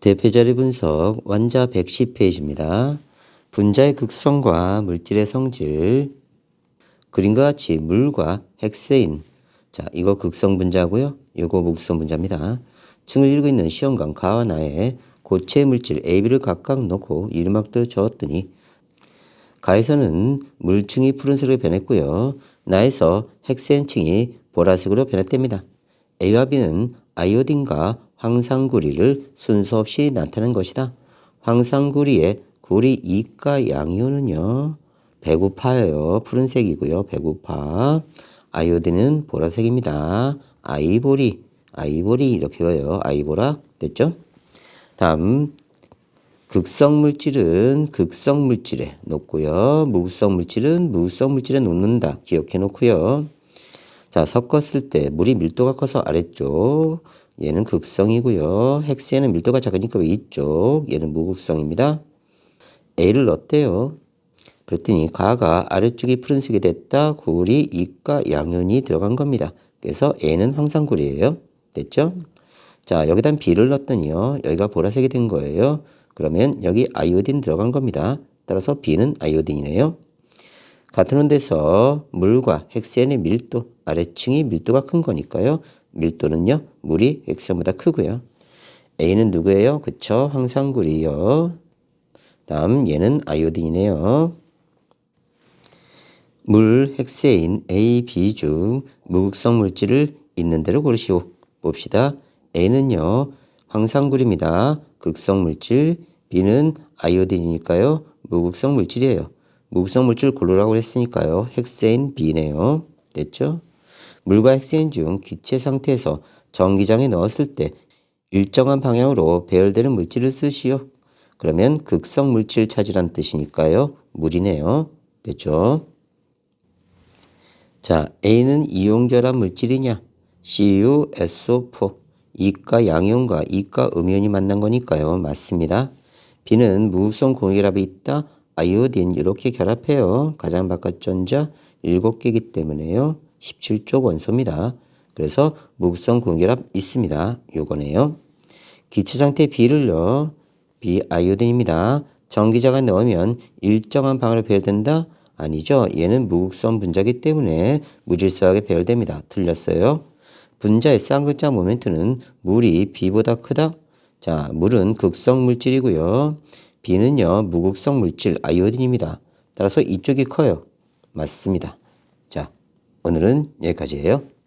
대표자리 분석 완자 110페이지입니다. 분자의 극성과 물질의 성질 그림과 같이 물과 핵세인 자 이거 극성 분자고요. 이거 무극성 분자입니다. 층을 이루고 있는 시험관 가와 나에 고체 물질 AB를 각각 넣고 이름학대로 저었더니 가에서는 물층이 푸른색으로 변했고요. 나에서 핵센층이 보라색으로 변했답니다. A와 B는 아이오딘과 황산구리를 순서 없이 나타낸 것이다. 황산구리의 구리 이가 양이온은요. 배고파요. 푸른색이고요. 배고파. 아이오딘은 보라색입니다. 아이보리, 아이보리 이렇게 외워요. 아이보라 됐죠? 다음 극성 물질은 극성 물질에 놓고요. 무극성 물질은 무극성 물질에 놓는다. 기억해 놓고요. 자, 섞었을 때 물이 밀도가 커서 아래쪽, 얘는 극성이고요. 헥스에는 밀도가 작으니까 위쪽, 얘는 무극성입니다. A를 넣었대요. 그랬더니 가가 아래쪽이 푸른색이 됐다. 구리, 이가, 양연이 들어간 겁니다. 그래서 A는 황산구리예요. 됐죠? 자, 여기다 B를 넣었더니요. 여기가 보라색이 된 거예요. 그러면 여기 아이오딘 들어간 겁니다. 따라서 B는 아이오딘이네요. 같은 데서 물과 헥센의 밀도, 아래층이 밀도가 큰 거니까요. 밀도는요. 물이 헥센보다 크고요. A는 누구예요? 그쵸? 황산구리요. 다음 얘는 아이오딘이네요. 물, 헥세인 A, B 중 무극성 물질을 있는 대로 고르시오. 봅시다. A는요. 황산구리입니다. 극성 물질. B는 아이오딘이니까요. 무극성 물질이에요. 무극성 물질 고르라고 했으니까요. 헥세인 B네요. 됐죠? 물과 헥세인 중 기체 상태에서 전기장에 넣었을 때 일정한 방향으로 배열되는 물질을 쓰시오. 그러면 극성 물질 찾으란 뜻이니까요. 물이네요. 됐죠? 자, A는 이온결합 물질이냐? CuSO4. 이가 양이온과 이가 음이온이 만난 거니까요. 맞습니다. B는 무극성 공결합이 있다. 아이오딘 이렇게 결합해요. 가장 바깥 전자 7개이기 때문에요. 17쪽 원소입니다. 그래서 무극성 공결합 있습니다. 요거네요. 기체 상태 B를요. B 아이오딘입니다. 전기자가 넣으면 일정한 방으로 배열된다? 아니죠. 얘는 무극성 분자기 때문에 무질서하게 배열됩니다. 틀렸어요. 분자의 쌍극자 모멘트는 물이 B보다 크다? 자, 물은 극성 물질이고요. B는요, 무극성 물질 아이오딘입니다. 따라서 이쪽이 커요. 맞습니다. 자, 오늘은 여기까지예요.